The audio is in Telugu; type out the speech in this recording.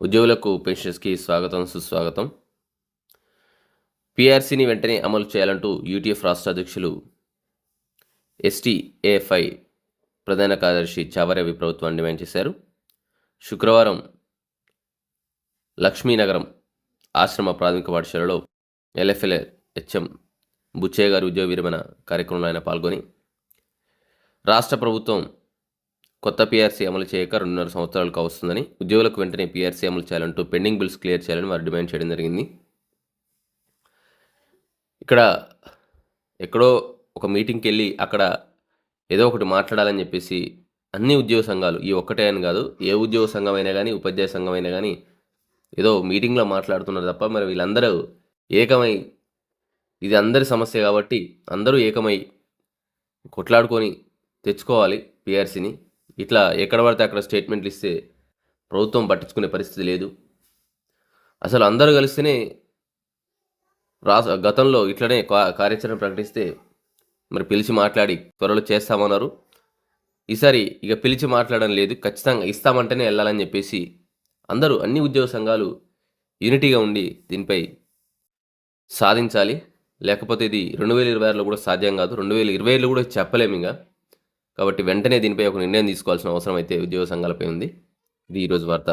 ఉద్యోగులకు పెన్షన్స్కి స్వాగతం సుస్వాగతం. పీఆర్సీని వెంటనే అమలు చేయాలంటూ యూటీఎఫ్ రాష్ట్ర అధ్యక్షులు ఎస్టీఏఎఫ్ఐ ప్రధాన కార్యదర్శి చావరవి ప్రభుత్వాన్ని డిమాండ్ చేశారు. శుక్రవారం లక్ష్మీనగరం ఆశ్రమ ప్రాథమిక పాఠశాలలో ఎల్ఎఫ్ఎల్ హెచ్ఎం బుచ్చయ్య గారి ఉద్యోగ విరమణ కార్యక్రమంలో ఆయన పాల్గొని రాష్ట్ర ప్రభుత్వం కొత్త పీఆర్సీ అమలు చేయక రెండున్నర సంవత్సరాలకు కావస్తుందని ఉద్యోగులకు వెంటనే పీఆర్సీ అమలు చేయాలంటూ పెండింగ్ బిల్స్ క్లియర్ చేయాలని వారు డిమాండ్ చేయడం జరిగింది. ఇక్కడ ఎక్కడో ఒక మీటింగ్కి వెళ్ళి అక్కడ ఏదో ఒకటి మాట్లాడాలని చెప్పేసి అన్ని ఉద్యోగ సంఘాలు ఈ ఒక్కటే అని కాదు ఏ ఉద్యోగ సంఘం అయినా కానీ ఉపాధ్యాయ సంఘం అయినా కానీ ఏదో మీటింగ్లో మాట్లాడుతున్నారు తప్ప మరి వీళ్ళందరూ ఏకమై ఇది అందరి సమస్య కాబట్టి అందరూ ఏకమై కొట్లాడుకొని తెచ్చుకోవాలి పిఆర్సీని. ఇట్లా ఎక్కడ పడితే అక్కడ స్టేట్మెంట్లు ఇస్తే ప్రభుత్వం పట్టించుకునే పరిస్థితి లేదు. అసలు అందరూ కలిస్తేనే రా గతంలో ఇట్లనే కా- కార్యాచరణ ప్రకటిస్తే మరి పిలిచి మాట్లాడి త్వరలో చేస్తామన్నారు. ఈసారి ఇక పిలిచి మాట్లాడడం లేదు. ఖచ్చితంగా ఇస్తామంటేనే వెళ్ళాలని చెప్పేసి అందరూ అన్ని ఉద్యోగ సంఘాలు యూనిటీగా ఉండి దీనిపై సాధించాలి. లేకపోతే ఇది రెండు వేల ఇరవై ఆరులో కూడా సాధ్యం కాదు. రెండు వేల ఇరవై ఏళ్ళు కూడా చెప్పలేము ఇంకా కాబట్టి వెంటనే దీనిపై ఒక నిర్ణయం తీసుకోవాల్సిన అవసరం అయితే ఉద్యోగ సంఘాలపై ఉంది. ఇది ఈరోజు వార్త.